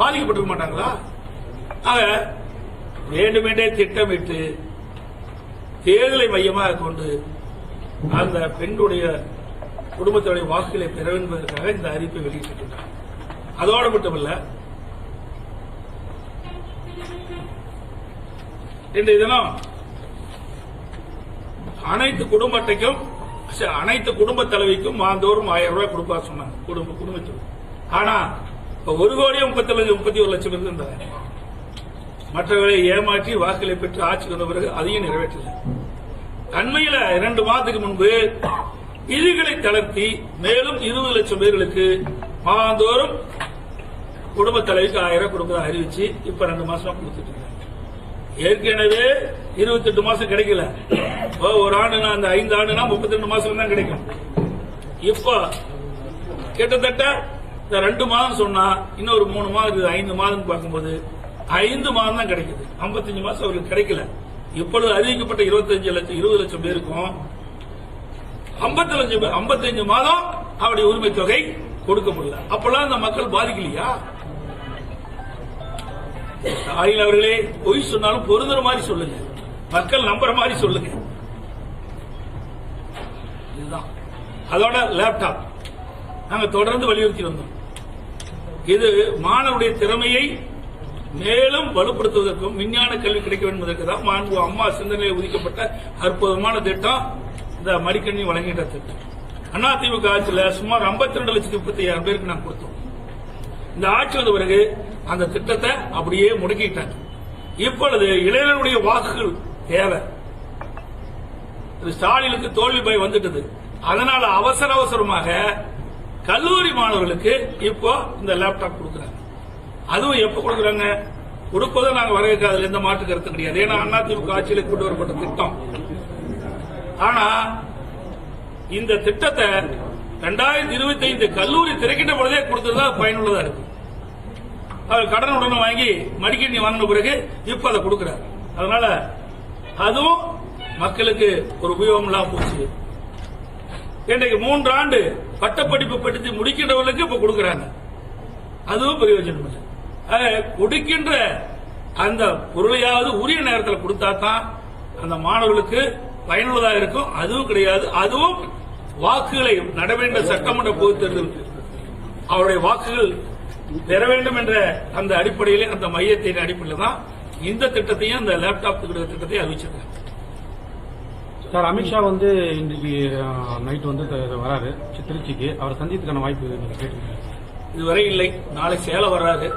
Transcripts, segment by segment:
பாதிக்கப்பட்டிருக்க மாட்டாங்களா? ஆக வேண்டுமென்றே திட்டமிட்டு தேர்தலை மையமாக கொண்டு அந்த பெண்ணுடைய குடும்பத்துடைய வாக்குகளை பெற என்பதற்காக இந்த அறிவிப்பை வெளியிட்டிருக்கிறார் அதோடு மட்டுமல்ல இன்றைய தினம் அனைத்து குடும்ப அட்டைக்கும் அனைத்து குடும்ப தலைவிக்கும் மாந்தோறும் ஆயிரம் ரூபாய் கொடுப்பா சொன்னாங்க. குடும்ப குடும்பத்துக்கு. ஆனா ஒரு கோடியே முப்பத்தி லட்சம் முப்பத்தி ஒரு லட்சம் இருந்தது மற்றவர்களை ஏமாற்றி வாக்குகளை பெற்று ஆட்சிக்கு வந்த பிறகு அதையும் நிறைவேற்றல. அண்மையில இரண்டு மாதத்துக்கு முன்பு விதிகளை தளர்த்தி மேலும் இருபது லட்சம் பேர்களுக்கு மாதந்தோறும் குடும்ப தலைவிக்கு ஆயிரம் ரூபாய் கொடுக்கறதா அறிவிச்சு இப்ப ரெண்டு மாசமா கொடுத்துட்டு இருக்காங்க. ஏற்கனவே 28 மாசம் கிடைக்கல. இப்போ ஒரு ஆண்டுனா அந்த ஐந்து ஆண்டுனா 32 மாசம் தான் கிடைக்கும். இப்போ கிட்டத்தட்ட இந்த ரெண்டு மாதம் சொன்னா ஒரு மூணு மாதம் இருக்குது ஐந்து மாதம் பார்க்கும்போது ஐந்து மாதம் தான் கிடைக்குது. 55 மாசம் அவருக்கு கிடைக்கல. இப்பொழுது அறிவிக்கப்பட்ட 25 லட்சம் இருபது லட்சம் பேருக்கும் 50 லட்சம் பேர் 55 மாதம் அவருடைய உரிமை தொகை முடியல. அப்பெல்லாம் அந்த மக்கள் பாதிக்கலையா? ஸ்டாலின் அவர்களே பொய் சொன்னாலும் பொருந்துற மாதிரி சொல்லுங்க. மக்கள் நம்புற மாதிரி சொல்லுங்க. இதுதான். அதோட லேப்டாப் நாங்க தொடர்ந்து வலியுறுத்தி வந்தோம். இது மாணவருடைய திறமையை மேலும் வலுப்படுத்துவதற்கும் விஞ்ஞான கல்வி கிடைக்க என்பதற்கு தான் மாண்பு அம்மா சிந்தனையில் ஒதுக்கப்பட்ட அற்புதமான திட்டம். இந்த மடிக்கணி வழங்குகின்ற திட்டம். அதிமுக ஆட்சியில் சுமார் 52 லட்சத்தி முப்பத்தி ஐயாயிரம் பேருக்கு நான் கொடுத்தோம். இந்த ஆட்சி வந்த பிறகு அந்த திட்டத்தை அப்படியே முடக்கிட்டாங்க. இப்பொழுது இளைஞருடைய வாக்குகள் தேவை. ஸ்டாலினுக்கு தோல்வி பய வந்துட்டது. அதனால அவசர அவசரமாக கல்லூரி மாணவர்களுக்கு இப்போ இந்த லேப்டாப் கொடுக்குறாங்க. அதுவும் எப்ப கொடுக்குறாங்க? கொடுப்பதை நாங்க வரவேற்காதல எந்த மாற்று கருத்து கிடையாது. ஏன்னா அதிமுக ஆட்சியில் கொண்டு வரப்பட்ட திட்டம். ஆனா இந்த திட்டத்தை ரெண்டாயிரத்தி இருபத்தி ஐந்து கல்லூரி திரைக்கிட்ட பொழுதே கொடுத்ததா பயனுள்ளதா இருக்கு. அவர் கடன் உடனே வாங்கி மடிக்கணி வாங்கின பிறகு இப்ப அதை கொடுக்கிறார். அதனால அதுவும் மக்களுக்கு ஒரு உபயோகம் இல்லாம போச்சு. இன்றைக்கு மூன்று ஆண்டு பட்டப்படிப்பு படித்து முடிக்கின்றவர்களுக்கு இப்ப கொடுக்கறாங்க. அதுவும் பிரயோஜனம் இல்லை. கொடுக்கின்ற அந்த பொருளையாவது உரிய நேரத்தில் கொடுத்தா தான் அந்த மாணவர்களுக்கு பயனுள்ளதாக இருக்கும். அதுவும் கிடையாது. அதுவும் வாக்குகளை நடவேண்ட சட்டமன்ற பொதுத் தேர்தல் அவருடைய வாக்குகள் பெற வேண்டும் என்ற அந்த அடிப்படையிலே அந்த மையத்தின் அடிப்படையில் தான் இந்த திட்டத்தையும் அந்த லேப்டாப் திட்டத்தையும் அறிவிச்சிருக்காங்க. சார் அமித்ஷா வந்து இன்னைக்கு நைட் வந்து வராரு. திருச்சிக்கு அவரை சந்திக்கிறதுக்கான வாய்ப்பு இதுவரை இல்லை. நாளை சேலம் வர்றாரு.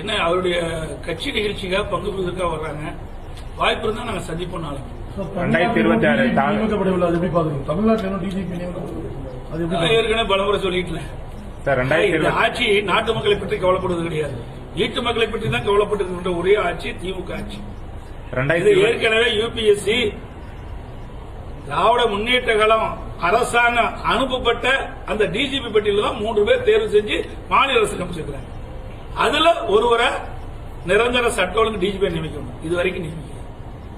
என்ன அவருடைய கட்சி நிகழ்ச்சிக்காக பங்கு பெறுவதற்காக வர்றாங்க. வாய்ப்பு இருந்தா நாங்க சந்திப்போம் நாளைக்கு ரெண்டாயிரத்தி இருபத்தி ஆறு நியமிக்கப்படவில்லை. அது எப்படி தமிழ்நாட்டில் டிஜிபி நியமிக்கப்படவில்லை ஏற்கனவே பலமுறை சொல்லிட்டேன். சார் ரெண்டாயிரத்தி ஆட்சி நாட்டு மக்களை பற்றி கவலைப்படுவது கிடையாது. வீட்டு மக்களை பற்றி தான் கவலைப்பட்டு ஒரே ஆட்சி திமுக ஆட்சி. ஏற்கனவே யூபிஎஸ்சி திராவிட முன்னேற்ற கழகம் அரசாங்கம் அனுப்பப்பட்ட அந்த டிஜிபி பட்டியலில் தான் மூன்று பேர் தேர்வு செஞ்சு மாநில அரசு அமைச்சிருக்கிறாங்க அதுல ஒருவரை நிரந்தர சட்ட ஒழுங்கு டிஜிபி நியமிக்கணும். இது வரைக்கும் நியமிக்கல.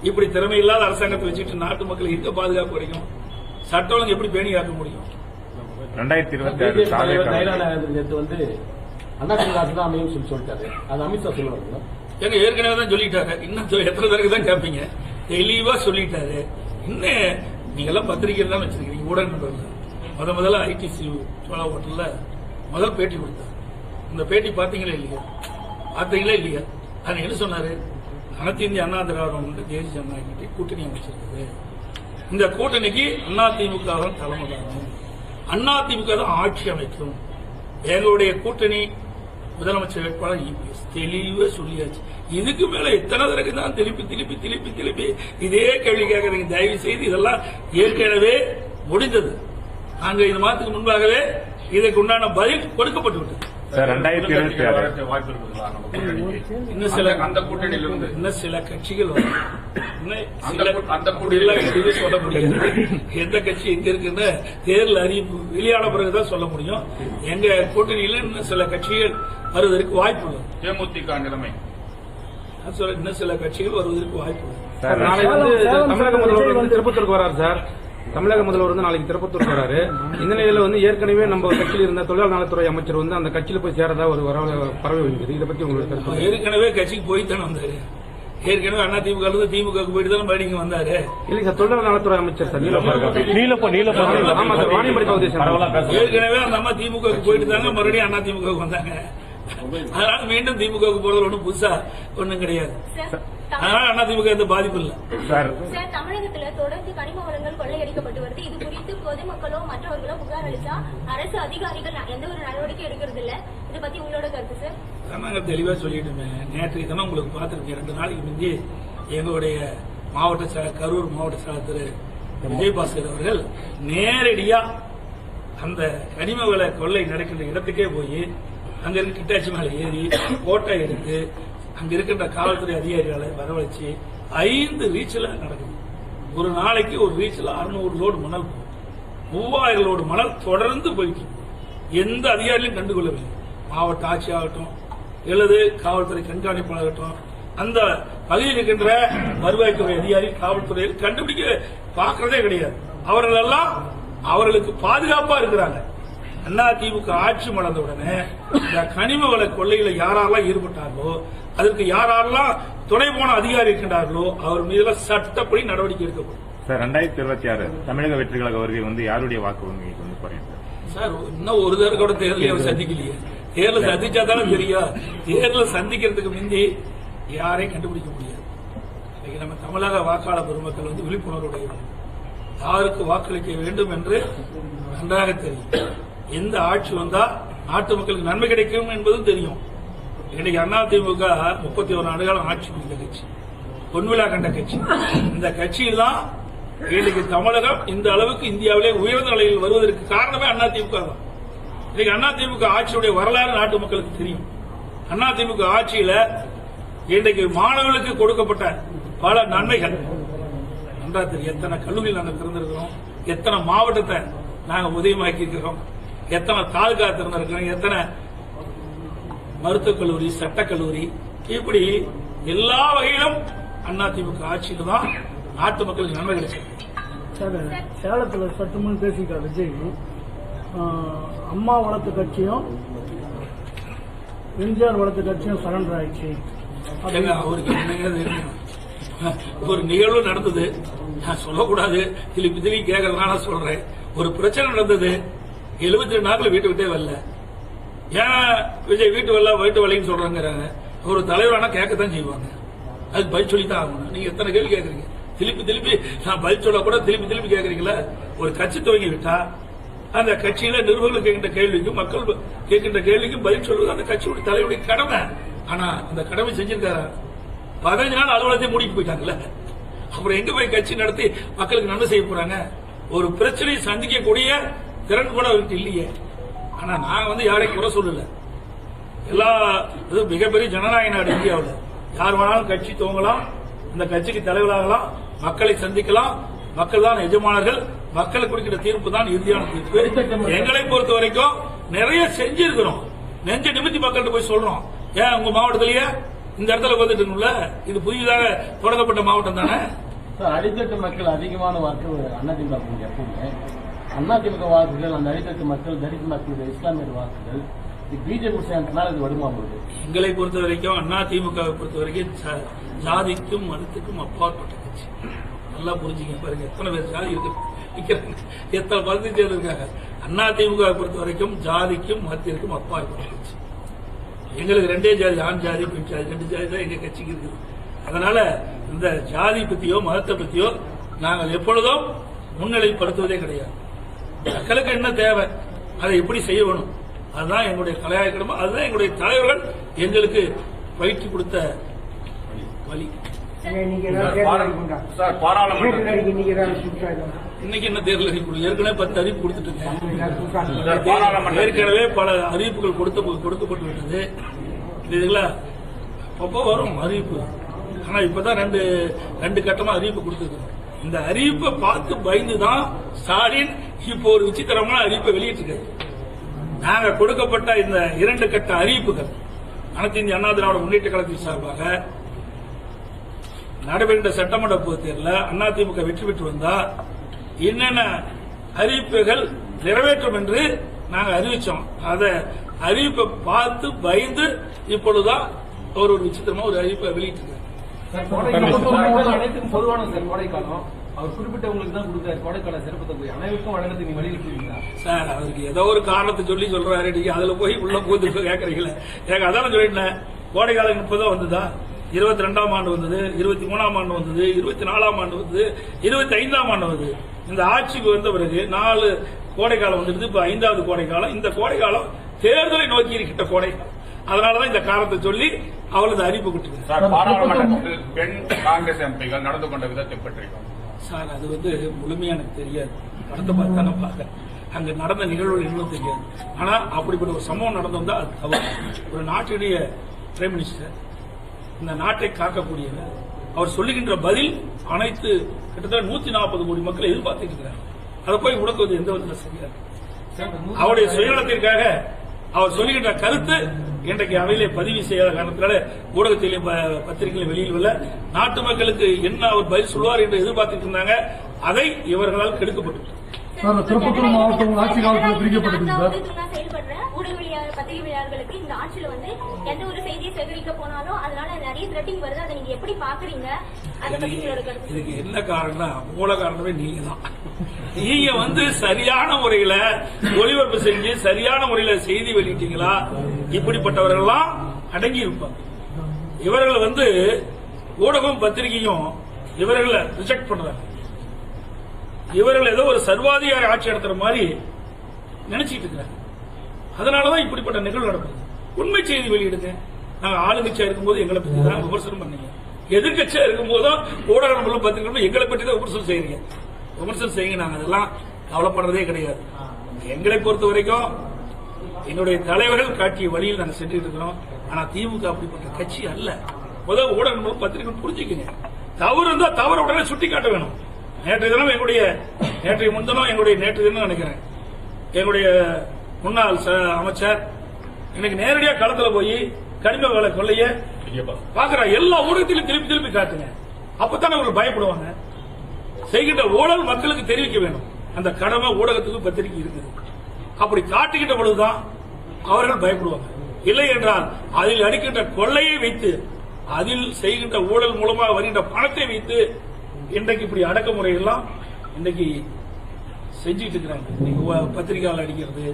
இப்படி திறமை இல்லாத அரசாங்கத்தை வச்சுட்டு நாட்டு மக்களுக்கு எங்க பாதுகாப்பு கிடைக்கும் சட்ட ஒழுங்கு எப்படி பேணி காக்க முடியும்? ரெண்டாயிரத்தி இருபத்தி ஆறு வந்து அதிமுக ஆட்சி தான் அமையும் சொல்லி சொல்லிட்டாரு. அது அமித்ஷா சொல்லுவாங்க ஏங்க ஏற்கனவே தான் சொல்லிட்டாரு. இன்னும் சொ- எத்தனை தடவை தான் கேட்பீங்க தெளிவா சொல்லிட்டாரு. இன்னும் நீங்க எல்லாம் பத்திரிகையில் தான் வச்சிருக்கீங்க ஊடக நண்பர்கள் முத முதல்ல ஐடிசி சோழா ஹோட்டல்ல முதல் பேட்டி கொடுத்தார். இந்த பேட்டி பார்த்தீங்களா இல்லையா? பார்த்தீங்களா இல்லையா? அது என்ன சொன்னாரு? அனைத்து இந்திய அண்ணா திராவிடம் வந்து தேசிய ஜனநாயகத்தை கூட்டணி அமைச்சிருக்குது இந்த கூட்டணிக்கு அதிமுக தான் தலைமை அண்ணா அதிமுக தான் ஆட்சி அமைக்கும். எங்களுடைய கூட்டணி முதலமைச்சர் வேட்பாளர் இபிஎஸ் தெளிவா சொல்லியாச்சு. இதுக்கு மேல எத்தனை தடவை தான் திருப்பி திருப்பி திருப்பி திருப்பி இதே கேள்வி கேட்கறீங்க. தயவு செய்து இதெல்லாம் ஏற்கனவே முடிந்தது. நாங்க இந்த மாதத்துக்கு முன்பாகவே இதற்கு உண்டான பதில் கொடுக்கப்பட்டு விட்டது சார் ரெண்டாயிரத்தி இருபத்தி ஆறு. வாய்ப்பு இருக்குங்களா நம்ம கூட்டணிக்கு? இன்னும் சில அந்த- அந்த கூட்டணியிலிருந்து. இன்னும் சில கட்சிகள் அந்த கூட்டணியில சொல்ல முடியாது. எந்த கட்சி எங்க இருக்குன்னு தேர்தல் அறிவிப்பு வெளியான பிறகுதான் சொல்ல முடியும். எங்க கூட்டணியில இன்னும் சில கட்சிகள் வருவதற்கு வாய்ப்பு உள்ளது தேமுதிக நிலைமை. இன்னும் சில கட்சிகள் வருவதற்கு வாய்ப்பு உள்ளது வந்து தமிழக முதல்வர் திருப்பத்தூருக்கு வராரு சார். தமிழக முதல்வர் வந்து நாளைக்கு திருப்பத்தூர் வராரு இந்த நிலையில வந்து ஏற்கனவே நம்ம கட்சியில் இருந்த தொழிலாளர் நலத்துறை அமைச்சர் வந்து அந்த கட்சியில போய் சேரதா ஒரு வரவு பரவி வருகிறது இதை பத்தி உங்களுக்கு ஏற்கனவே கட்சிக்கு போய் தானே வந்தாரு. ஏற்கனவே அண்ணா திமுக திமுக போயிட்டு தானே மறுபடியும் வந்தாரு. இல்லைங்க சார் தொழிலாளர் நலத்துறை அமைச்சர் சார். நீலப்பா நீலப்போ ஆமா சார். ஏற்கனவே அந்த அம்மா திமுக போயிட்டு தாங்க மறுபடியும் அண்ணா திமுக வந்தாங்க. அதனால மீண்டும் திமுக போறது ஒண்ணும் புதுசா ஒண்ணும் கிடையாது. அதனால அண்ணா திமுக எந்த பாதிப்பு இல்லை. சார். தமிழகத்துல தொடர்ந்து கனிம வளங்கள் கொள்ளையடிக்கப்பட்டு வருது. இது குறித்து பொதுமக்களோ மற்றவர்களோ புகார் அளித்தா அரசு அதிகாரிகள் எந்த ஒரு நடவடிக்கை எடுக்கிறது இல்ல. இதை பத்தி உங்களோட கருத்து சார். நாங்க தெளிவா சொல்லிட்டுமே நேற்று தினம் உங்களுக்கு பார்த்திருக்கேன். ரெண்டு நாளைக்கு முந்தி எங்களுடைய மாவட்ட செயலர் கரூர் மாவட்ட செயலர் திரு. விஜயபாஸ்கர் அவர்கள் நேரடியா அந்த கனிம வள கொள்ளை நடக்கின்ற இடத்துக்கே போய் அங்க இருக்க கிட்டாச்சி மேல ஏறி போட்டோ எடுத்து அங்க இருக்கின்ற காவல்துறை அதிகாரிகளை வரவழைச்சு ஐந்து ரீச்சில் நடக்குது. ஒரு நாளைக்கு ஒரு ரீச்சில் அறுநூறு லோடு மணல் போகும் மூவாயிரம் லோடு மணல் தொடர்ந்து போயிட்டு எந்த அதிகாரியும் கண்டுகொள்ளவில்லை. மாவட்ட ஆட்சியாகட்டும் அல்லது காவல்துறை கண்காணிப்பாளராகட்டும் அந்த பகுதியில் இருக்கின்ற வருவாய்த்துறை அதிகாரி காவல்துறையில் கண்டுபிடிக்க பார்க்கறதே கிடையாது. அவர்கள் எல்லாம் அவர்களுக்கு பாதுகாப்பா இருக்கிறாங்க. அண்ணா திமுக ஆட்சி மலர்ந்த உடனே இந்த கனிம வள கொள்ளையில யாரெல்லாம் ஈடுபட்டார்களோ அதற்கு யாரெல்லாம் துணை போன அதிகாரி இருக்கின்றார்களோ அவர் மீதுல சட்டப்படி நடவடிக்கை எடுக்கப்படும். சார் ரெண்டாயிரத்தி இருபத்தி ஆறு தமிழக வெற்றி கழக வருகை வந்து யாருடைய வாக்கு வங்கிக்கு வந்து குறையும் சார்? இன்னும் ஒரு தடவை கூட தேர்தலை அவர் சந்திக்கலையே. தேர்தல் சந்திச்சா தானே தெரியும். தேர்தலை சந்திக்கிறதுக்கு முந்தி யாரையும் கண்டுபிடிக்க முடியாது. இன்னைக்கு நம்ம தமிழக வாக்காளர் பெருமக்கள் வந்து விழிப்புணர்வுடையவர்கள். யாருக்கு வாக்களிக்க வேண்டும் என்று நன்றாக தெரியும். எந்த ஆட்சி வந்தா நாட்டு மக்களுக்கு நன்மை கிடைக்கும் என்பதும் தெரியும். இன்னைக்கு அதிமுக முப்பத்தி ஒரு ஆண்டுகாலம் ஆட்சி புரிந்த கட்சி. பொன்விழா கண்ட கட்சி. இந்த கட்சியில் தான் இன்னைக்கு தமிழகம் இந்த அளவுக்கு இந்தியாவிலே உயர்ந்த நிலையில் வருவதற்கு காரணமே அதிமுக தான். இன்னைக்கு அதிமுக ஆட்சியுடைய வரலாறு நாட்டு மக்களுக்கு தெரியும். அதிமுக ஆட்சியில இன்றைக்கு மாணவர்களுக்கு கொடுக்கப்பட்ட பல நன்மைகள். நன்றா தெரியும். எத்தனை கல்லூரியில் நாங்கள் திறந்திருக்கிறோம். எத்தனை மாவட்டத்தை நாங்கள் உதயமாக்கி இருக்கிறோம் எத்தனை தாலுகா திறந்திருக்கிறோம் எத்தனை மருத்துவக் கல்லூரி சட்டக்கல்லூரி இப்படி எல்லா வகையிலும் அதிமுக ஆட்சியில் தான் நாட்டு மக்களுக்கு நன்மை சார் சேலத்தில் சற்றுமுன் பேசியிருக்கார் விஜய். அம்மா வளர்த்த கட்சியும் எம்ஜிஆர் வளர்த்த கட்சியும் சரண்டர் ஆயிடுச்சு. அவருக்கு ஒரு நிகழ்வு நடந்தது. நான் சொல்லக்கூடாது. திருப்பி திருப்பி கேட்கறதுனால சொல்றேன். ஒரு பிரச்சனை நடந்தது. எழுபத்தி ரெண்டு நாட்கள் வீட்டு விட்டே வரல. ஏன் விஜய் வீட்டு வரல வீட்டு வரலைன்னு சொல்றாங்கிறாங்க. ஒரு தலைவரானா கேட்கத்தான் செய்வாங்க. அதுக்கு பதில் சொல்லித்தான் ஆகணும். நீங்க எத்தனை கேள்வி கேட்கறீங்க? திருப்பி திருப்பி நான் பதில் சொல்ல கூட திருப்பி திருப்பி கேட்கறீங்களா? ஒரு கட்சி துவங்கி விட்டா அந்த கட்சியில நிருபர்கள் கேட்கின்ற கேள்விக்கு மக்கள் கேட்கின்ற கேள்விக்கு பதில் சொல்வது அந்த கட்சியுடைய தலைவருடைய கடமை. ஆனா அந்த கடமை செஞ்சிருக்காரா? பதினஞ்சு நாள் அலுவலகத்தை மூடிட்டு போயிட்டாங்கல்ல. அப்புறம் எங்க போய் கட்சி நடத்தி மக்களுக்கு நன்மை செய்ய போறாங்க? ஒரு பிரச்சனையை சந்திக்கக்கூடிய திறன் கூட அவர்கிட்ட இல்லையே. ஆனா நான் வந்து யாரையும் குறை சொல்லல. எல்லா இது மிகப்பெரிய ஜனநாயக நாடு இந்தியாவில். யார் வேணாலும் கட்சி துவங்கலாம் அந்த கட்சிக்கு தலைவராகலாம் மக்களை சந்திக்கலாம். மக்கள் தான் எஜமானர்கள். மக்களுக்கு கொடுக்கிற தீர்ப்பு தான் இறுதியான தீர்ப்பு. எங்களை பொறுத்த வரைக்கும் நிறைய செஞ்சிருக்கிறோம். நெஞ்ச நிமித்தி மக்கள்கிட்ட போய் சொல்றோம். ஏன் உங்க மாவட்டத்திலேயே இந்த இடத்துல வந்துட்டு இது புதிதாக தொடங்கப்பட்ட மாவட்டம் தானே? அடித்தட்டு மக்கள் அதிகமான வாக்கு அதிமுக எப்பவுமே அதிமுக வாக்குகள் அந்த அடித்தட்டு மக்கள் தலித் மக்களுடைய இஸ்லாமியர் வாக்குகள் பிஜேபி சேர்ந்தனால இது வருமா உங்களுக்கு எங்களை பொறுத்த வரைக்கும் அண்ணா திமுகவை பொறுத்த வரைக்கும் ஜாதிக்கும் மதத்துக்கும் அப்பாற்பட்ட கட்சி நல்லா புரிஞ்சுங்க பாருங்க எத்தனை பேர் ஜாதி இருக்கு எத்தனை மதத்தை சேர்ந்திருக்காங்க அண்ணா திமுகவை பொறுத்த வரைக்கும் ஜாதிக்கும் மதத்திற்கும் அப்பாற்பட்ட கட்சி எங்களுக்கு ரெண்டே ஜாதி ஆண் ஜாதி பெண் ஜாதி ரெண்டு ஜாதி தான் எங்க கட்சிக்கு இருக்குது. அதனால இந்த ஜாதி பத்தியோ மதத்தை பத்தியோ நாங்கள் எப்பொழுதும் முன்னிலைப்படுத்துவதே கிடையாது. மக்களுக்கு என்ன தேவை? அதை எப்படி செய்ய வேணும் அதுதான் எங்களுடைய கலையாய கடமை அதுதான் எங்களுடைய தலைவர்கள் எங்களுக்கு பயிற்சி கொடுத்த வழி. இன்னைக்கு என்ன தேர்தல் அறிவிப்பு? ஏற்கனவே பத்து அறிவிப்பு கொடுத்துட்டு ஏற்கனவே பல அறிவிப்புகள் கொடுத்த கொடுக்கப்பட்டு விட்டது இதுங்களா அப்போ வரும் அறிவிப்பு. ஆனா இப்பதான் ரெண்டு ரெண்டு கட்டமா அறிவிப்பு கொடுத்துருக்கோம். இந்த அறிவிப்பை பார்த்து பயந்து தான் ஸ்டாலின் இப்போ ஒரு விசித்திரமான அறிவிப்பை வெளியிட்டிருக்காரு நாங்க கொடுக்கப்பட்ட இந்த இரண்டு கட்ட அறிவிப்புகள் அனைத்து இந்திய அண்ணா திராவிட முன்னேற்ற கழகத்தின் சார்பாக நடைபெறுகின்ற சட்டமன்ற பொதுத் தேர்தலில் அதிமுக வெற்றி பெற்று வந்தா என்னென்ன அறிவிப்புகள் நிறைவேற்றும் என்று நாங்க அறிவிச்சோம். அதை அறிவிப்பை பார்த்து பயந்து இப்பொழுதுதான் ஒரு ஒரு விசித்திரமா ஒரு அறிவிப்பை வெளியிட்டிருக்காங்க பொதுவான சார் கோடைக்காலம். அவர் குறிப்பிட்டவங்களுக்கு தான் கொடுத்தாரு. கோடைக்கால சிறப்பு தொகை அனைவருக்கும் வழங்கத்துக்கு நீங்க வலியுறுத்துவீங்களா? சார் அவருக்கு ஏதோ ஒரு காரணத்தை சொல்லி சொல்றாரு. நீங்க அதுல போய் உள்ள போது கேக்குறீங்களே. எனக்கு அதான சொல்லிட்டேன். கோடை காலம் இப்பதான் வந்ததா? இருபத்தி ரெண்டாம் ஆண்டு வந்தது இருபத்தி மூணாம் ஆண்டு வந்தது இருபத்தி நாலாம் ஆண்டு வந்தது இருபத்தி ஐந்தாம் ஆண்டு வந்தது. இந்த ஆட்சிக்கு வந்த பிறகு நாலு கோடை காலம் வந்துடுது. இப்ப ஐந்தாவது கோடை காலம் இந்த கோடை காலம் தேர்தலை நோக்கி இருக்கின்ற கோடை காலம் அதனாலதான் இந்த காரணத்தை சொல்லி அவளது அறிவிப்பு பெண் காங்கிரஸ் எம்பிகள் நடந்து கொண்ட விதத்தை பற்றி சார் அது வந்து முழுமையா எனக்கு தெரியாது. படத்தை பார்த்து தான் நான் பார்க்கறேன். அங்க நடந்த நிகழ்வுகள் இன்னும் தெரியாது. ஆனா அப்படிப்பட்ட ஒரு சம்பவம் நடந்திருந்தா அது தவறு. ஒரு நாட்டினுடைய பிரைம் மினிஸ்டர் இந்த நாட்டை காக்கக்கூடியவர் அவர் சொல்லுகின்ற பதில் அனைத்து கிட்டத்தட்ட நூத்தி நாற்பது கோடி மக்களை எதிர்பார்த்துட்டு இருக்கிறார் அதை போய் முடக்குவது எந்த விதத்தில் சரியா? அவருடைய சுயநலத்திற்காக அவர் சொல்லுகின்ற கருத்து இன்றைக்கு அவையிலே பதிவு செய்யாத காரணத்தினால ஊடகத்திலே ப- வெளியில் உள்ள நாட்டு மக்களுக்கு என்ன அவர் பதில் சொல்வார் என்று எதிர்பார்த்துட்டு இருந்தாங்க. அதை இவர்களால் கெடுக்கப்பட்டது திருப்பத்தூர் மாவட்டம் ஆட்சி காலத்தில் பிரிக்கப்பட்டது சார். நான் செயல்படுறேன் ஊடகவியலாளர் பத்திரிகையாளர்களுக்கு இந்த ஆட்சியில வந்து எந்த ஒரு செய்தியை சேகரிக்க போனாலும் அதனால நிறைய த்ரெட்டிங் வருது. அதை நீங்க எப்படி பாக்குறீங்க அதை பத்தி உங்களோட கருத்து இதுக்கு என்ன காரணம்னா மூல காரணமே நீங்க தான் நீங்க வந்து சரியான முறையில ஒளிபரப்பு செஞ்சு சரியான முறையில செய்தி வெளியிட்டீங்களா? இப்படிப்பட்டவர்கள்லாம் அடங்கி இருப்பாங்க. இவர்கள் வந்து ஊடகம் பத்திரிகையும் இவர்களை ரிஜெக்ட் பண்றாங்க. இவர்கள் ஏதோ ஒரு சர்வாதிகார ஆட்சி நடத்துற மாதிரி நினைச்சிட்டு இருக்காங்க அதனாலதான் இப்படிப்பட்ட நிகழ்வு நடக்குது. உண்மை செய்தி வெளியிடுங்க. நாங்க ஆளுங்கட்சியா இருக்கும்போது எங்களை பத்தி தான் விமர்சனம் பண்ணீங்க. எதிர்கட்சியா இருக்கும்போதும் ஊடகங்களும் பத்திரிகைகளும் எங்களை பற்றி தான் விமர்சனம் செய்றீங்க. விமர்சனம் செய்யுங்க. நாங்க அதெல்லாம் கவலைப்படுறதே கிடையாது. எங்களை பொறுத்த வரைக்கும் என்னுடைய தலைவர்கள் காட்டிய வழியில் நாங்க சென்று இருக்கிறோம். ஆனா திமுக அப்படிப்பட்ட கட்சி அல்ல. முதல் ஊடகங்களும் பத்திரிகைகளும் புரிஞ்சுக்குங்க. தவறு இருந்தா தவறு உடனே சுட்டி காட்ட வேணும். நேற்றைய தினம் எங்களுடைய நேற்றைய முன்தினம் எங்களுடைய நேற்று தினம் நினைக்கிறேன். எங்களுடைய முன்னாள் அமைச்சர். இன்னைக்கு நேரடியா களத்துல போய் கனிம வேலை கொள்ளைய பாக்குற எல்லா ஊடகத்திலும் திருப்பி திருப்பி காட்டுங்க. அப்பதானே அவர்கள் பயப்படுவாங்க. செய்கின்ற ஊழல் மக்களுக்கு தெரிவிக்க வேணும். அந்த கடமை ஊடகத்துக்கு பத்திரிகை இருக்குது. அப்படி காட்டுகின்ற பொழுதுதான் அவர்கள் பயப்படுவாங்க. இல்லை என்றால் அதில் அடிக்கின்ற கொள்ளையை வைத்து அதில் செய்கின்ற ஊழல் மூலமாக வருகின்ற பணத்தை வைத்து இன்றைக்கு இப்படி அடக்குமுறை எல்லாம் இன்னைக்கு செஞ்சுட்டு இருக்கிறாங்க. இன்னைக்கு பத்திரிகையாளர் அடிக்கிறது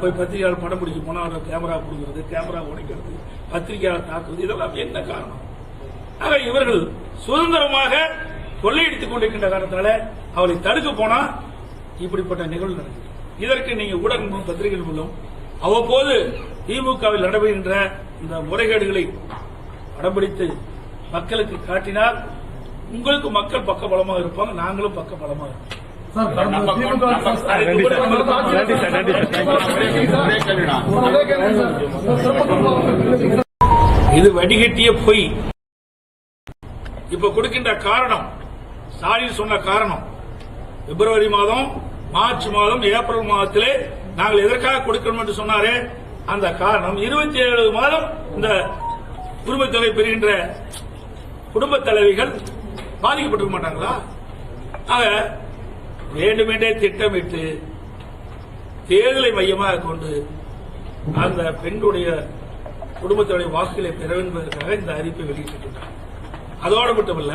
போய் பத்திரிகையாளர் படம் பிடிக்க போனால் அவரை கேமரா கொடுக்கறது கேமரா உடைக்கிறது பத்திரிகையாளர் தாக்குவது இதெல்லாம் என்ன காரணம்? ஆக இவர்கள் சுதந்திரமாக கொள்ளையடித்துக் கொண்டிருக்கின்ற காரணத்தால அவரை தடுக்க போனா இப்படிப்பட்ட நிகழ்வு நடக்குது. இதற்கு நீங்க ஊடகங்களும் பத்திரிகைகள் மூலம் அவ்வப்போது திமுகவில் நடைபெறுகின்ற இந்த முறைகேடுகளை படம்பிடித்து மக்களுக்கு காட்டினால் உங்களுக்கு மக்கள் பக்க பலமாக இருப்பாங்க நாங்களும் பக்க பலமாக இருப்போம். இது வடிகட்டிய பொய் இப்ப கொடுக்கின்ற காரணம் ஸ்டாலின் சொன்ன காரணம் பிப்ரவரி மாதம் மார்ச் மாதம் ஏப்ரல் மாதத்திலே நாங்கள் எதற்காக கொடுக்கணும் என்று சொன்னாரே அந்த காரணம் இருபத்தி ஏழு மாதம் இந்த உரிமைத் தொகை பெறுகின்ற குடும்ப தலைவிகள் பாதிக்கப்பட்டிருக்க மாட்டாங்களா ஆக வேண்டுமென்றே திட்டமிட்டு தேர்தலை மையமாக கொண்டு அந்த பெண்ணுடைய குடும்பத்தினுடைய வாக்குகளை பெற என்பதற்காக இந்த அறிவிப்பை வெளியிட்டிருக்கிறார். அதோடு மட்டுமல்ல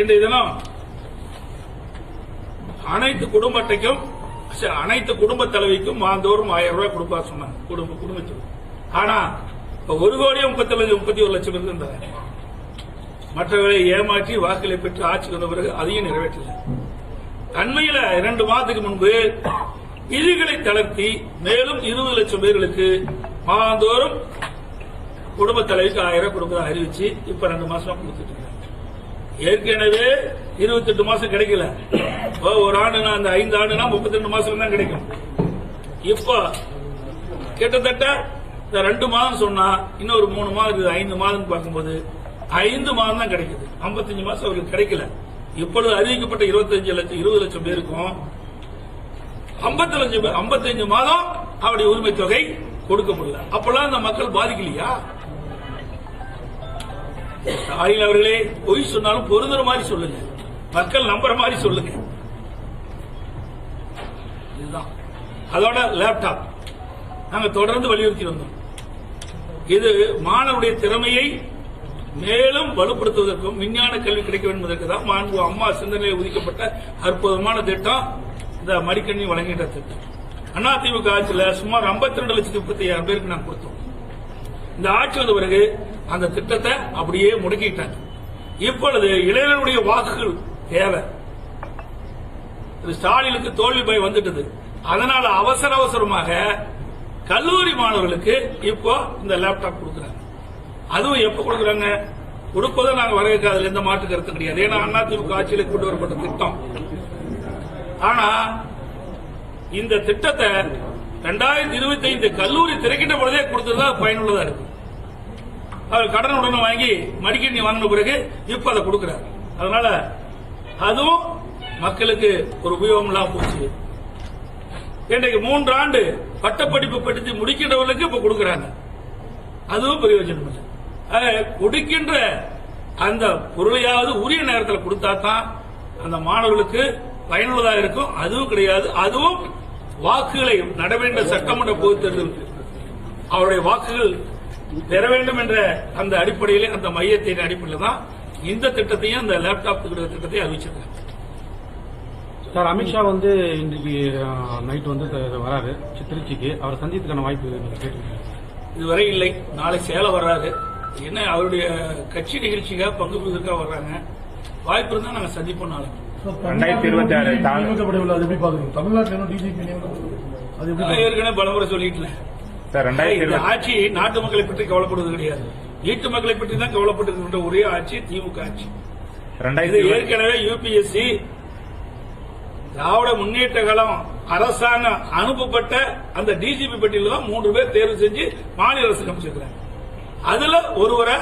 இன்றைய தினம் அனைத்து குடும்ப அட்டைக்கும் அனைத்து குடும்ப தலைவிக்கும் மாந்தோறும் ஆயிரம் ரூபாய் கொடுப்பா சொன்னாங்க. குடும்ப குடும்பத்தில் ஆனா ஒரு கோடியே முப்பத்தி முப்பத்தி ஒரு லட்சம் இருந்தாங்க மற்றவர்களை ஏமாற்றி வாக்குகளை பெற்று ஆட்சிக்கு வந்த பிறகு அதையும் நிறைவேற்றல. அண்மையில இரண்டு மாதத்துக்கு முன்பு விதிகளை தளர்த்தி மேலும் இருபது லட்சம் பேர்களுக்கு மாதந்தோறும் குடும்ப தலைவிக்கு ஆயிரம் கொடுக்கறதா அறிவிச்சு இப்ப ரெண்டு மாசமா கொடுத்துட்டு ஏற்கனவே இருபத்தி எட்டு மாசம் கிடைக்கல. இப்போ ஒரு ஆண்டுனா அந்த ஐந்து ஆண்டுனா முப்பத்தி ரெண்டு மாசம் தான் கிடைக்கும். இப்போ கிட்டத்தட்ட இந்த ரெண்டு மாதம் சொன்னா இன்னொரு மூணு மாதம் இருக்குது. ஐந்து மாதம் பார்க்கும்போது ஐந்து மாதம் தான் கிடைக்குது. 55 மாசம் அவருக்கு கிடைக்கல. இப்பொழுது அறிவிக்கப்பட்ட 25 லட்சம் இருபது லட்சம் பேருக்கும் 55 லட்சம் பேர் 55 மாதம் அவருடைய உரிமை தொகை கொடுக்க முடியல அப்பெல்லாம் அந்த மக்கள் பாதிக்கலையா? ஸ்டாலின் அவர்களே பொய் சொன்னாலும் பொருந்துற மாதிரி சொல்லுங்க. மக்கள் நம்புற மாதிரி சொல்லுங்க. இதுதான். அதோட லேப்டாப் நாங்க தொடர்ந்து வலியுறுத்தி வந்தோம். இது மாணவருடைய திறமையை மேலும் வலுப்படுத்துவதற்கும் விஞ்ஞான கல்வி கிடைக்க வேண்டும் என்பதற்கு தான் மாண்பு அம்மா சிந்தனையில் ஒதுக்கப்பட்ட அற்புதமான திட்டம் இந்த மடிக்கண்ணி வழங்கிட்ட திட்டம். அதிமுக ஆட்சியில் சுமார் 52 லட்சத்தி முப்பத்தி ஐயாயிரம் பேருக்கு நான் கொடுத்தோம். இந்த ஆட்சி வந்த பிறகு அந்த திட்டத்தை அப்படியே முடக்கிட்டாங்க. இப்பொழுது இளைஞர்களுடைய வாக்குகள் தேவை. ஸ்டாலினுக்கு தோல்வி பயம் வந்துட்டது. அதனால அவசர அவசரமாக கல்லூரி மாணவர்களுக்கு இப்போ இந்த லேப்டாப் கொடுக்கிறாங்க. அதுவும் எப்ப கொடுக்குறாங்க? கொடுப்பதை நாங்க வரவேற்காதுல எந்த மாற்று கருத்து கிடையாது. ஏன்னா அதிமுக ஆட்சியில் கொண்டு வரப்பட்ட திட்டம். ஆனா இந்த திட்டத்தை ரெண்டாயிரத்தி இருபத்தி ஐந்து கல்லூரி திரைக்கின்ற பொழுதே கொடுத்ததா பயனுள்ளதா இருக்கு. அவர் கடன் உடனே வாங்கி மடிக்கணி வாங்கின பிறகு இப்ப அதை கொடுக்கிறார். அதனால அதுவும் மக்களுக்கு ஒரு உபயோகம் இல்லாம போச்சு. இன்றைக்கு மூன்று ஆண்டு பட்டப்படிப்பு படித்து முடிக்கின்றவர்களுக்கு இப்ப கொடுக்கிறாங்க. அதுவும் பிரயோஜனம் இல்லை கொடுக்கின்ற அந்த பொருளையாவது உரிய நேரத்தில் கொடுத்தா தான் அந்த மாணவர்களுக்கு பயனுள்ளதா இருக்கும். அதுவும் கிடையாது. அதுவும் வாக்குகளை நடவேண்ட சட்டமன்ற பொதுத் தேர்தல் அவருடைய வாக்குகள் பெற வேண்டும் என்ற அந்த அடிப்படையிலே அந்த மையத்தின் அடிப்படையில் தான் இந்த திட்டத்தையும் அந்த லேப்டாப் திட்டத்தை அறிவிச்சிருக்காங்க. சார் அமித்ஷா வந்து இன்றைக்கு நைட் வந்து வராரு. திருச்சிக்கு அவரை சந்தித்துக்கான வாய்ப்பு இதுவரை இல்லை. நாளை சேலம் வர்றாரு. என்ன அவருடைய கட்சி நிகழ்ச்சிக்காக பங்கு பெறுவதற்காக வர்றாங்க. வாய்ப்பு இருந்தா நாங்க சந்திப்போம் நாளைக்கு ரெண்டாயிரத்தி இருபத்தி ஆறு தாங்க நியமிக்கப்படவில்லை அது எப்படி பாக்குறீங்க தமிழ்நாட்டில் இன்னும் டிஜிபி நியமிக்கப்படவில்லை அது எப்படி நான் ஏற்கனவே பலமுறை சொல்லிட்டேன். இந்த ஆட்சி நாட்டு மக்களை பற்றி கவலைப்படுவது கிடையாது. வீட்டு மக்களை பற்றி தான் கவலைப்பட்டு ஒரே ஆட்சி திமுக ஆட்சி. இது ஏற்கனவே யூபிஎஸ்சி திராவிட முன்னேற்ற கழகம் அரசாங்கம் அனுப்பப்பட்ட அந்த டிஜிபி பட்டியலில் தான் மூன்று பேர் தேர்வு செஞ்சு மாநில அரசுக்கு அமைச்சிருக்கிறாங்க அதுல ஒருவரை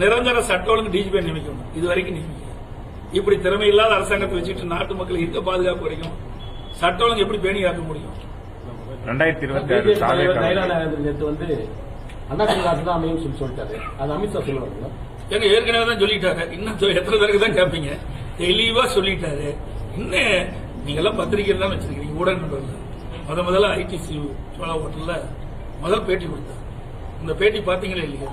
நிரந்தர சட்ட ஒழுங்கு டிஜிபி நியமிக்கணும். இது வரைக்கும் நியமிக்கல. இப்படி திறமை இல்லாத அரசாங்கத்தை வச்சுட்டு நாட்டு மக்களுக்கு எங்க பாதுகாப்பு கிடைக்கும். சட்ட ஒழுங்கு எப்படி பேணி காக்க முடியும்? ரெண்டாயிரத்தி இருபத்தி ஆறு வந்து தான் அமையும் சொல்லி சொல்லிட்டாரு. அது அமித்ஷா சொல்லுவாங்க ஏங்க ஏற்கனவே தான் சொல்லிட்டாரு. இன்னும் எத்தனை பேருக்கு தான் கேட்பீங்க தெளிவா சொல்லிட்டாரு. இன்னும் நீங்க எல்லாம் பத்திரிகை தான் வச்சிருக்கீங்க. ஊடக நண்பர்கள் முத முதல்ல ஐடிசி சோழா ஹோட்டல்ல முதல் பேட்டி கொடுத்தாரு. இந்த பேட்டி பார்த்தீங்களா இல்லையா?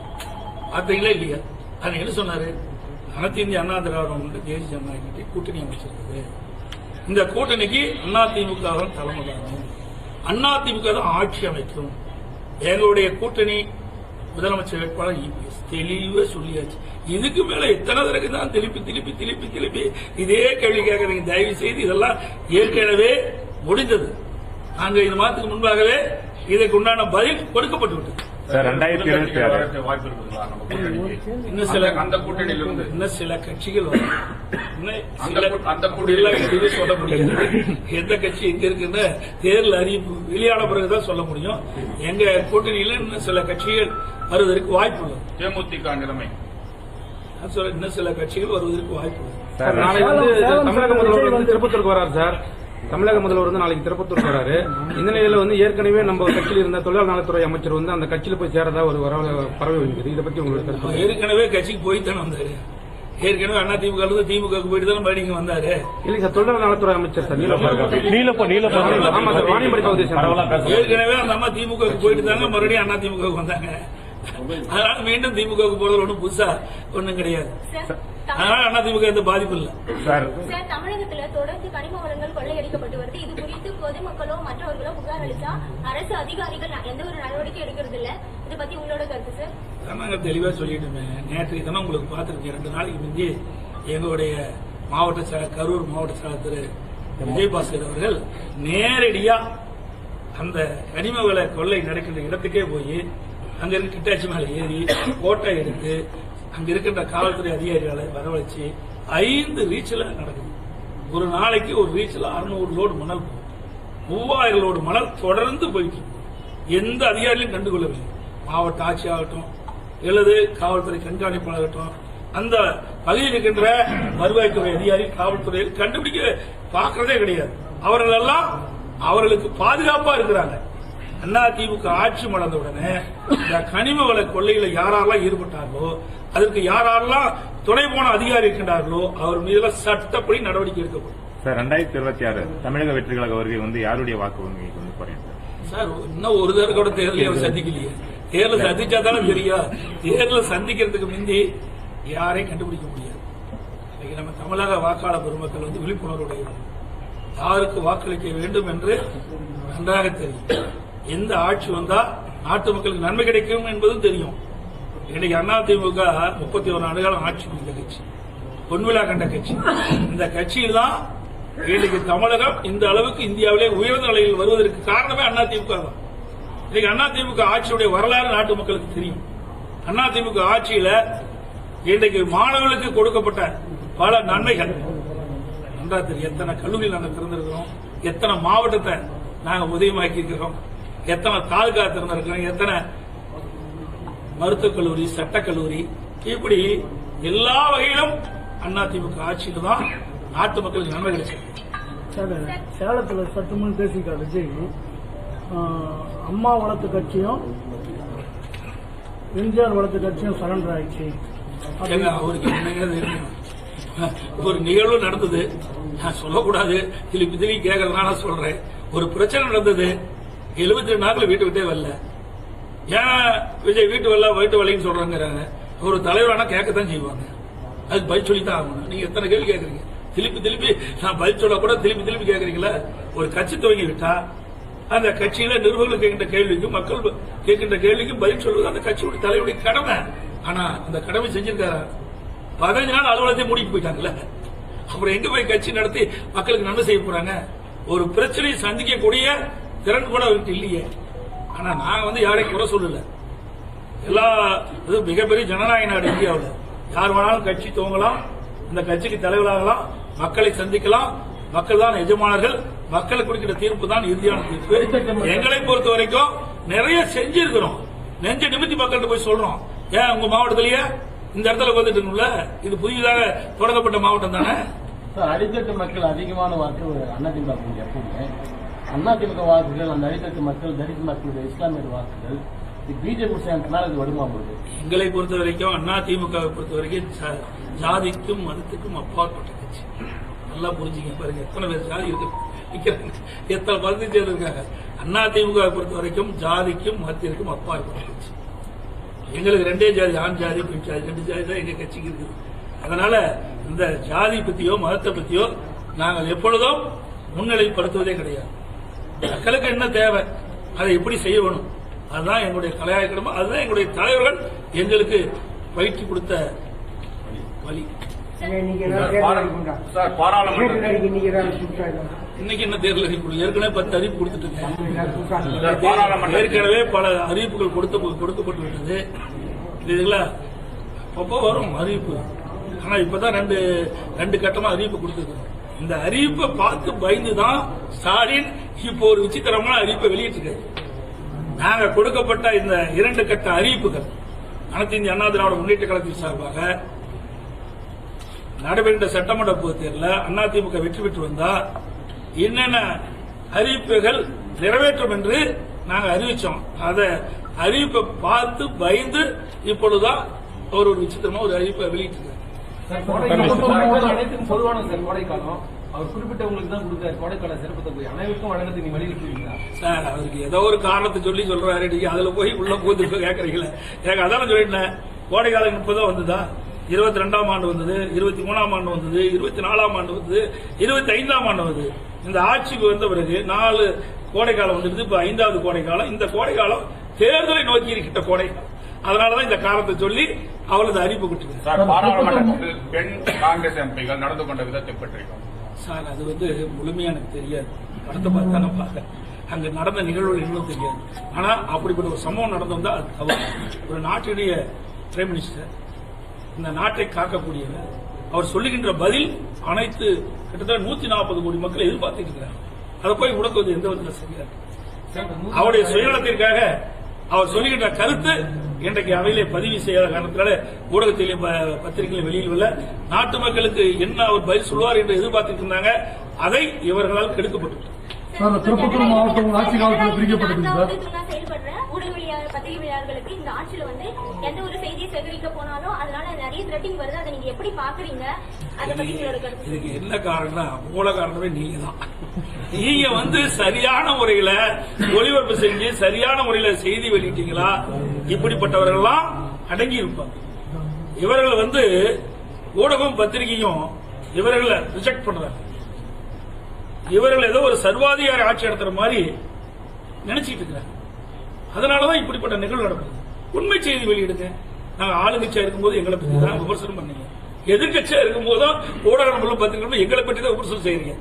பார்த்தீங்களா இல்லையா? அது என்ன சொன்னாரு? அனைத்து இந்திய அண்ணா திராவிடம் தேசிய ஜனநாயக கூட்டணி அமைச்சிருக்குது. இந்த கூட்டணிக்கு அதிமுக தான் தலைமை தாங்கும் அதிமுக தான் ஆட்சி அமைக்கும். எங்களுடைய கூட்டணி முதலமைச்சர் வேட்பாளர் இபிஎஸ் தெளிவா சொல்லியாச்சு. இதுக்கு மேல எத்தனை தடவை தான் திருப்பி திருப்பி திருப்பி திருப்பி இதே கேள்வி கேட்கறீங்க. தயவு செய்து இதெல்லாம் ஏற்கனவே முடிந்தது. நாங்கள் இந்த மாதத்துக்கு முன்பாகவே இதற்கு உண்டான பதில் கொடுக்கப்பட்டு விட்டது ரெண்டாயிரத்தி இருபத்தி ஆறு. வளர்க்க வாய்ப்பு இருக்குங்களா இன்னும் சில அந்த- அந்த கூட்டணியிலிருந்து. இன்னும் சில கட்சிகள் அந்த சில- கூ- அந்த அப்படியெல்லாம் எதுவுமே சொல்ல முடியாது. எந்த கட்சி எங்க இருக்குன்னு தேர்தல் அறிவிப்பு வெளியான பிறகுதான் சொல்ல முடியும். எங்க கூட்டணியில இன்னும் சில கட்சிகள் வருவதற்கு வாய்ப்பு உள்ளது தேமுதிக நிலைமை. இன்னும் சில கட்சிகள் வருவதற்கு வாய்ப்பு உள்ளது வந்து தமிழக முதல்வர் திருப்பத்தூருக்கு வராரு சார். தமிழக முதல்வர் வந்து நாளைக்கு திருப்பத்தூருக்கு வராரு இந்த நிலையில வந்து ஏற்கனவே நம்ம கட்சியில் இருந்த தொழிலாளர் நலத்துறை அமைச்சர் வந்து அந்த கட்சியில போய் சேரதா ஒரு வரவு பரவி வருகிறது இதை பத்தி உங்களுக்கு கருத்து ஏற்கனவே கட்சிக்கு போய்த்தானே வந்தாரு. ஏற்கனவே அண்ணா திமுக இருந்து திமுக போயிட்டு தானே மறுபடியும் வந்தாரு. இல்லைங்க சார் தொழிலாளர் நலத்துறை அமைச்சர் சார் நீலப்பா ஆமா சார். ஏற்கனவே அந்த அம்மா திமுக போயிட்டு தாங்க மறுபடியும் அண்ணா திமுக வந்தாங்க. அதனால மீண்டும் திமுக போறது ஒன்றும் புதுசா ஒண்ணும் கிடையாது. அதனால அண்ணா திமுக எந்த பாதிப்பு இல்லை. சார். தமிழகத்துல தொடர்ந்து கனிம வளங்கள் கொள்ளையடிக்கப்பட்டு வருது. இது குறித்து பொதுமக்களோ மற்றவர்களோ புகார் அளித்தா அரசு அதிகாரிகள் எந்த ஒரு நடவடிக்கை எடுக்கிறது இல்ல. இதை பத்தி உங்களோட கருத்து சார்? நாங்க தெளிவா சொல்லிட்டோமே நேற்று தானே உங்களுக்கு பார்த்துருக்கேன். ரெண்டு நாளைக்கு முந்தி எங்களுடைய மாவட்ட செயலர் கரூர் மாவட்ட செயலர் திரு. விஜயபாஸ்கர் அவர்கள் நேரடியா அந்த கனிம வள கொள்ளை நடக்கின்ற இடத்துக்கே போய் அங்க இருக்க கிட்டாச்சி மேல ஏறி போட்டோ எடுத்து அங்க இருக்கின்ற காவல்துறை அதிகாரிகளை வரவழைச்சு ஐந்து ரீச்சில் நடக்குது. ஒரு நாளைக்கு ஒரு ரீச்சில் அறுநூறு லோடு மணல் போகும் மூவாயிரம் லோடு மணல் தொடர்ந்து போயிட்டு இருக்கு. எந்த அதிகாரியும் கண்டுகொள்ளவில்லை. மாவட்ட ஆட்சி ஆகட்டும் எழுது காவல்துறை கண்காணிப்பாளராகட்டும் அந்த பகுதியில் இருக்கின்ற வருவாய்த்துறை அதிகாரி காவல்துறையில் கண்டுபிடிக்க பார்க்கறதே கிடையாது. அவர்கள் எல்லாம் அவர்களுக்கு பாதுகாப்பா இருக்கிறாங்க. அண்ணா திமுக ஆட்சி மலர்ந்த உடனே இந்த கனிம வள கொள்ளையில யாரெல்லாம் ஈடுபட்டார்களோ அதற்கு யாரெல்லாம் துணை போன அதிகாரி இருக்கின்றார்களோ அவர் மீதுல சட்டப்படி நடவடிக்கை எடுக்கப்படும். சார் ரெண்டாயிரத்தி இருபத்தி ஆறு தமிழக வெற்றி கழக வருகை வந்து யாருடைய வாக்கு வங்கிக்கு வந்து குறையும் சார்? இன்னும் ஒரு தடவை கூட தேர்தலை அவர் சந்திக்கலையே. தேர்தல் சந்திச்சா தானே தெரியும். தேர்தல் சந்திக்கிறதுக்கு முந்தி யாரையும் கண்டுபிடிக்க முடியாது. இன்னைக்கு நம்ம தமிழக வாக்காளர் பெருமக்கள் வந்து விழிப்புணர்வுடையவர்கள் யாருக்கு வாக்களிக்க வேண்டும் என்று நன்றாக தெரியும். எந்த ஆட்சி வந்தா நாட்டு மக்களுக்கு நன்மை கிடைக்கும் என்பதும் தெரியும். இன்னைக்கு அதிமுக முப்பத்தி ஒரு ஆண்டுகாலம் ஆட்சி இந்த கட்சி. பொன்விழா கண்ட கட்சி. இந்த கட்சியில் தான் இன்னைக்கு தமிழகம் இந்த அளவுக்கு இந்தியாவிலே உயர்ந்த நிலையில் வருவதற்கு காரணமே அதிமுக தான். இன்னைக்கு அதிமுக ஆட்சியுடைய வரலாறு நாட்டு மக்களுக்கு தெரியும். அதிமுக ஆட்சியில இன்றைக்கு மாணவர்களுக்கு கொடுக்கப்பட்ட பல நன்மைகள். நன்றா தெரியும் எத்தனை கல்லூரியில் நாங்கள் திறந்திருக்கிறோம் எத்தனை மாவட்டத்தை நாங்கள் உதயமாக்கி இருக்கிறோம் எத்தனை தாலுகா திறந்திருக்கிறோம் எத்தனை மருத்துவக் கல்லூரி சட்டக்கல்லூரி இப்படி எல்லா வகையிலும் அதிமுக ஆட்சியில தான் நாட்டு மக்களுக்கு நன்மை கிடைச்சிருக்கு சார் சேலத்துல சற்றுமுன் பேசிக்கா விஜய். அம்மா வளர்த்த கட்சியும் எம்ஜிஆர் வளர்த்த கட்சியும் சரண்டர் ஆயிடுச்சு. அவருக்கு என்னங்க தெரியும்? ஒரு நிகழ்வு நடந்தது. நான் சொல்லக்கூடாது. திருப்பி திருப்பி கேட்கறதுனால சொல்றேன். ஒரு பிரச்சனை நடந்தது. எழுபத்தி ரெண்டு நாட்கள் வீட்டு விட்டே வரல. ஏன் விஜய் வீட்டு வரல வீட்டு வரலன்னு சொல்றாங்கிறாங்க? ஒரு தலைவரானா கேட்கத்தான் செய்வாங்க. அதுக்கு பதில் சொல்லி தான் ஆகணும். நீங்க எத்தனை கேள்வி கேட்கறீங்க? திருப்பி திருப்பி நான் பதில் சொல்ல கூட திருப்பி திருப்பி கேட்கறீங்களா? ஒரு கட்சி துவங்கி விட்டா அந்த கட்சியில நிருபர்கள் கேட்கின்ற கேள்விக்கும் மக்கள் கேட்கின்ற கேள்விக்கும் பதில் சொல்வது அந்த கட்சியுடைய தலைவருடைய கடமை. ஆனா அந்த கடமை செஞ்சிருக்காரா? பதினஞ்சு நாள் அலுவலகத்தை மூடிட்டு போயிட்டாங்கல்ல? அப்புறம் எங்க போய் கட்சி நடத்தி மக்களுக்கு நன்மை செய்ய போறாங்க? ஒரு பிரச்சனையை சந்திக்கக்கூடிய திறன் கூட அவருக்கு இல்லையே. ஆனா நாங்க வந்து யாரையும் குறை சொல்லல. எல்லா இது மிகப்பெரிய ஜனநாயக நாடு இந்தியாவில். யார் வேணாலும் கட்சி துவங்கலாம் இந்த கட்சிக்கு தலைவராகலாம் மக்களை சந்திக்கலாம். மக்கள் தான் எஜமானர்கள் மக்களுக்கு கொடுக்கிற தீர்ப்பு தான் இறுதியான தீர்ப்பு. எங்களை பொறுத்த வரைக்கும் நிறைய செஞ்சிருக்கிறோம். நெஞ்ச நிமித்தி மக்கள்கிட்ட போய் சொல்றோம். ஏன் உங்க மாவட்டத்திலேயே இந்த இடத்துல வந்துட்டுல இது புதிதாக தொடங்கப்பட்ட மாவட்டம் தானே? அடித்தட்டு மக்கள் அதிகமான வாக்கு அண்ணா திமுக எப்பவுமே. அதிமுக வாக்குகள் அந்த அடித்தட்டு மக்கள் தலித் மக்களுடைய இஸ்லாமியர் வாக்குகள் பிஜேபி சேர்ந்தனால இது வருமா எங்களை பொறுத்த வரைக்கும் அண்ணா திமுகவை பொறுத்த வரைக்கும் ஜாதிக்கும் மதத்துக்கும் அப்பாற்பட்ட கட்சி. நல்லா புரிஞ்சுங்க பாருங்க எத்தனை பேர் ஜாதி இருக்கு? எத்தனை மதத்தை சேர்ந்திருக்காங்க? அண்ணா திமுகவை பொறுத்த வரைக்கும் ஜாதிக்கும் மதத்திற்கும் அப்பாற்பட்ட கட்சி. எங்களுக்கு ரெண்டே ஜாதி ஆண் ஜாதி பெண் ஜாதி ரெண்டு ஜாதி தான் எங்க கட்சிக்கு இருக்குது. அதனால இந்த ஜாதி பத்தியோ மதத்தை பத்தியோ நாங்கள் எப்பொழுதும் முன்னிலைப்படுத்துவதே கிடையாது. மக்களுக்கு என்ன தேவை? அதை எப்படி செய்ய வேணும் அதுதான் எங்களுடைய கலையாயக்கிடமா அதுதான் எங்களுடைய தலைவர்கள் எங்களுக்கு பயிற்சி கொடுத்த வழி. இன்னைக்கு என்ன தேர்தல் அறிவிப்பு ஏற்கனவே பத்து அறிவிப்பு கொடுத்துட்டு ஏற்கனவே பல அறிவிப்புகள் கொடுத்த கொடுக்கப்பட்டு விட்டது இதுங்களா அப்பப்போ வரும் அறிவிப்பு. ஆனா இப்பதான் ரெண்டு ரெண்டு கட்டமா அறிவிப்பு கொடுத்துருக்கோம். இந்த அறிவிப்பை பார்த்து பயந்து தான் ஸ்டாலின் இப்போ ஒரு விசித்திரமான அறிவிப்பை வெளியிட்டிருக்காரு. நாங்க கொடுக்கப்பட்ட இந்த இரண்டு கட்ட அறிவிப்புகள் அனைத்து இந்திய அண்ணா திராவிட முன்னேற்ற கழகத்தின் சார்பாக நடைபெற்ற சட்டமன்ற பொதுத் தேர்தலில் அதிமுக வெற்றி பெற்று வந்தா என்னென்ன அறிவிப்புகள் நிறைவேற்றும் என்று நாங்க அறிவிச்சோம். அத அறிவிப்பை பார்த்து பயந்து இப்பொழுதுதான் அவர் ஒரு விசித்திரமா ஒரு அறிவிப்பை வெளியிட்டிருக்காரு. கோடைக்காலம் அவர் குறிப்பிட்டவங்களுக்கு தான் கொடுத்தாரு கோடைக்கால சிறப்பு தொகை அனைவருக்கும் வழங்கத்துக்கு நீங்க வலியுறுத்துவீங்களா? சார் அவருக்கு ஏதோ ஒரு காரணத்தை சொல்லி சொல்றாரு. நீங்க அதுல போய் உள்ள போது கேக்குறீங்களே. எனக்கு அதான் சொல்லிட்டேன் கோடை காலம் இப்பதான் வந்ததா? இருபத்தி ரெண்டாம் ஆண்டு வந்தது இருபத்தி மூணாம் ஆண்டு வந்தது இருபத்தி நாலாம் ஆண்டு வந்தது இருபத்தி ஐந்தாம் ஆண்டு வந்தது. இந்த ஆட்சிக்கு வந்த பிறகு நாலு கோடை காலம் வந்துடுது. இப்ப ஐந்தாவது கோடை காலம் இந்த கோடை காலம் தேர்தலை நோக்கி இருக்கின்ற கோடை. காலம். அதனாலதான் இந்த காரணத்தை சொல்லி அவளது அறிவிப்பு கொடுத்துருக்காரு சார் பாராளுமன்றத்தில் பெண் காங்கிரஸ் எம்பிகள் நடந்து கொண்ட விதத்தை பற்றியும் சார் அது வந்து முழுமையா எனக்கு தெரியாது. படத்தை பார்த்தா பார்க்க அங்க நடந்த நிகழ்வுகள் இன்னும் தெரியாது. ஆனா அப்படிப்பட்ட ஒரு சம்பவம் நடந்திருந்தா அது தவறு. ஒரு நாட்டுடைய பிரைம் மினிஸ்டர் இந்த நாட்டை காக்கக்கூடியவர் அவர் சொல்லுகின்ற பதில் அனைத்து கிட்டத்தட்ட நூத்தி நாற்பது கோடி மக்கள் எதிர்பார்த்துட்டு இருக்கிறாங்க அதை போய் முடக்குவது எந்த விதத்தில் சரியா? அவருடைய சுயநலத்திற்காக அவர் சொல்லுகின்ற கருத்து இன்றைக்கு அவையிலே பதிவு செய்யாத காரணத்தினால ஊடகத்திலே ப- வெளியில் உள்ள நாட்டு மக்களுக்கு என்ன அவர் பதில் சொல்வார் என்று எதிர்பார்த்துட்டு இருந்தாங்க. அதை இவர்களால் கெடுக்கப்பட்டு சார், திருப்பத்தூர் மாவட்டம் உங்க ஆட்சி காலத்துல பிரிக்கப்பட்டது சார். நான்காவது தூணா செயல்படுற ஊடகவியலாளர் பத்திரிகையாளர்களுக்கு இந்த ஆட்சியில வந்து எந்த ஒரு செய்தியை சேகரிக்க போனாலும் அதனால நிறைய த்ரெட்டிங் வருது. அதை நீங்க எப்படி பாக்குறீங்க அதை பத்தி உங்களோட கருத்து. இதுக்கு என்ன காரணம்னா மூல காரணமே நீங்க தான். நீங்க வந்து சரியான முறையில ஒளிபரப்பு செஞ்சு சரியான முறையில செய்தி வெளியிட்டீங்களா? இப்படிப்பட்டவர்கள்லாம் அடங்கி இருப்பாங்க. இவர்கள் வந்து ஊடகம் பத்திரிகையும் இவர்களை ரிஜெக்ட் பண்றாங்க. இவர்கள் ஏதோ ஒரு சர்வாதிகார ஆட்சி நடத்துற மாதிரி நினைச்சிட்டு இருக்கிறாங்க. அதனாலதான் இப்படிப்பட்ட நிகழ்வு நடக்குது. உண்மை செய்தி வெளியிடுங்க. நாங்க ஆளுங்கட்சியா இருக்கும்போது எங்களை பத்தி தான் விமர்சனம் பண்ணீங்க. எதிர்கட்சியா இருக்கும்போதும் ஊடகம் நம்பர்களும் பத்திரிகைகளும் எங்களை பற்றி தான் விமர்சனம் செய்றீங்க.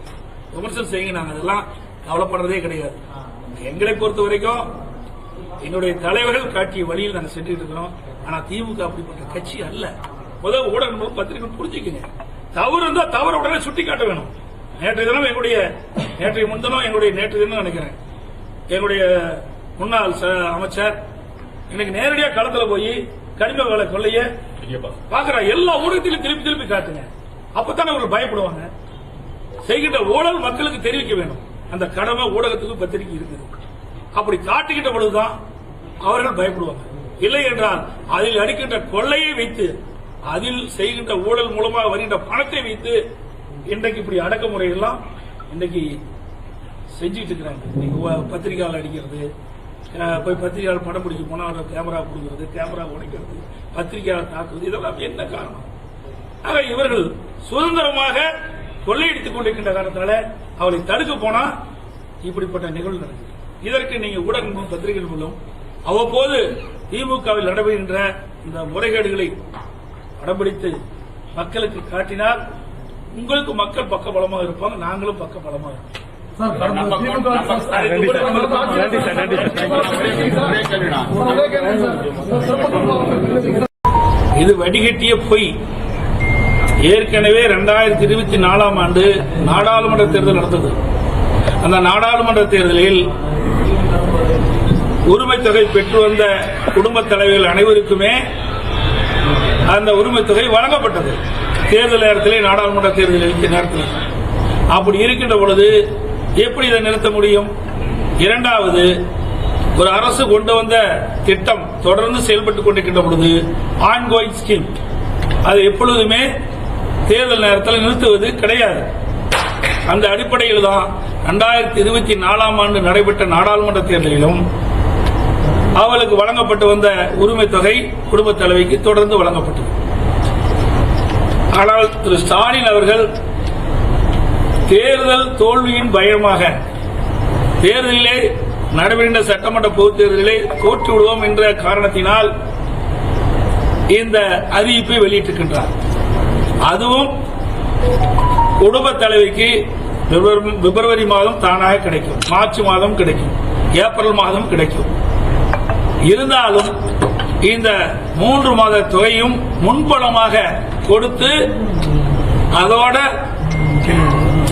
விமர்சனம் செய்யுங்க நாங்க அதெல்லாம் கவலைப்படுறதே கிடையாது. எங்களை பொறுத்த வரைக்கும் எங்களுடைய தலைவர்கள் காட்டிய வழியில் நாங்க சென்று இருக்கிறோம். ஆனா திமுக அப்படிப்பட்ட கட்சி அல்ல. முதல் ஊடகம் நம்பர்களும் பத்திரிகை புரிஞ்சுக்கங்க. தவறு இருந்தா தவறு உடனே சுட்டி காட்ட வேணும். நேற்றைய தினம் எங்களுடைய நேற்றைய முன்தினம் எங்களுடைய நேற்று தினம் நினைக்கிறேன். எங்களுடைய முன்னாள் அமைச்சர் இன்னைக்கு நேரடியா களத்துல போய் கனிம வேலை கொள்ளைய பாக்குற எல்லா ஊடகத்திலும் திருப்பி திருப்பி காட்டுங்க. அப்பதானே அவர்கள் பயப்படுவாங்க. செய்கின்ற ஊழல் மக்களுக்கு தெரிவிக்க வேணும் அந்த கடமை ஊடகத்துக்கு பத்திரிகை இருக்குது. அப்படி காட்டுகின்ற பொழுதுதான் அவர்கள் பயப்படுவாங்க. இல்லை என்றால் அதில் அடிக்கின்ற கொள்ளையை வைத்து அதில் செய்கின்ற ஊழல் மூலமாக வருகின்ற பணத்தை வைத்து இன்றைக்கு இப்படி அடக்குமுறை எல்லாம் இன்றைக்கு செஞ்சுட்டு இருக்கிறாங்க இன்னைக்கு வ- அடிக்கிறது போய் பத்திரிகையால் படம் பிடிக்க போனால் கேமரா கொடுக்கிறது கேமரா உடைக்கிறது பத்திரிகையால் தாக்குவது இதெல்லாம் என்ன காரணம்? ஆக இவர்கள் சுதந்திரமாக கொள்ளையடித்துக் கொண்டிருக்கின்ற காரணத்தால அவளை தடுக்க போனா இப்படிப்பட்ட நிகழ்வு நடக்குது. இதற்கு நீங்க ஊடகங்களும் பத்திரிகைகள் மூலம் அவ்வப்போது திமுகவில் நடைபெறுகின்ற இந்த முறைகேடுகளை படம்பிடித்து மக்களுக்கு காட்டினால் உங்களுக்கு மக்கள் பக்க பலமாக இருப்பாங்க நாங்களும் பக்க பலமாக இருப்போம் இது வடிகட்டிய பொய். ஏற்கனவே இரண்டாயிரத்தி இருபத்தி நாலாம் ஆண்டு நாடாளுமன்ற தேர்தல் நடந்தது. அந்த நாடாளுமன்ற தேர்தலில் உரிமை தொகை பெற்று வந்த குடும்பத் தலைவர்கள் அனைவருக்குமே அந்த உரிமை தொகை வழங்கப்பட்டது. தேர்தல் நேரத்திலே நாடாளுமன்ற தேர்தல் நேரத்தில். அப்படி இருக்கின்ற பொழுது எப்படி இதை நிறுத்த முடியும்? இரண்டாவது ஒரு அரசு கொண்டு வந்த திட்டம் தொடர்ந்து செயல்பட்டுக் கொண்டிருக்கின்ற பொழுது ஆன்கோயிங் ஸ்கீம் அது எப்பொழுதுமே தேர்தல் நேரத்தில் நிறுத்துவது கிடையாது. அந்த அடிப்படையில் தான் இரண்டாயிரத்தி இருபத்தி நாலாம் ஆண்டு நடைபெற்ற நாடாளுமன்ற தேர்தலிலும் அவளுக்கு வழங்கப்பட்டு வந்த உரிமை தொகை குடும்பத் தலைவிக்கு தொடர்ந்து வழங்கப்பட்டது. ஆனால் திரு ஸ்டாலின் அவர்கள் தேர்தல் தோல்வியின் பயமாக தேர்தலிலே நடைபெறுகின்ற சட்டமன்ற பொதுத் தேர்தலிலே தோற்று விடுவோம் என்ற காரணத்தினால் இந்த அறிவிப்பை வெளியிட்டிருக்கின்றார். அதுவும் குடும்பத் தலைவிக்கு பிப்ரவரி மாதம் தானாக கிடைக்கும். மார்ச் மாதம் கிடைக்கும். ஏப்ரல் மாதம் கிடைக்கும். இருந்தாலும் இந்த மூன்று மாத தொகையும் முன்பணமாக கொடுத்து அதோட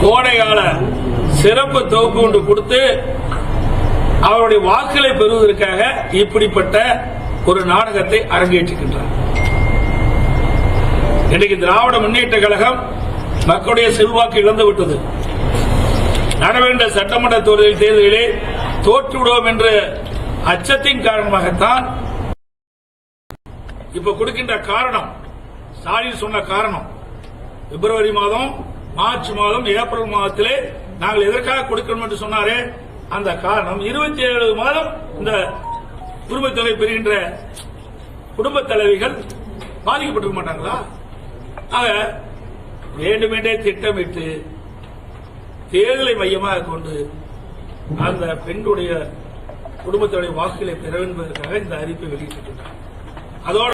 கோடைகால சிறப்பு தொகுப்பு ஒன்று கொடுத்து அவருடைய வாக்குகளை பெறுவதற்காக இப்படிப்பட்ட ஒரு நாடகத்தை அரங்கேற்றுகின்றார். இன்றைக்கு திராவிட முன்னேற்ற கழகம் மக்களுடைய செல்வாக்கு இழந்து விட்டது. சட்டமன்ற தேர்தல் தேர்தலிலே தோற்றுவிடுவோம் என்ற அச்சத்தின் காரணமாகத்தான் இப்ப கொடுக்கின்ற காரணம் ஸ்டாலின் சொன்ன காரணம். பிப்ரவரி மாதம் மார்ச் மாதம் ஏப்ரல் மாதத்திலே நாங்கள் எதற்காக கொடுக்கணும் என்று சொன்னாரே? அந்த காரணம் இருபத்தி ஏழு மாதம் இந்த குடும்பத் தொகை பெறுகின்ற குடும்பத் தலைவிகள் பாதிக்கப்பட்டிருக்க மாட்டாங்களா? ஆக வேண்டுமென்றே திட்டமிட்டு தேர்தலை மையமாக கொண்டு அந்த பெண்ணுடைய குடும்பத்துடைய வாக்குகளை பெற என்பதற்காக இந்த அறிவிப்பை வெளியிட்டிருக்கிறார். அதோடு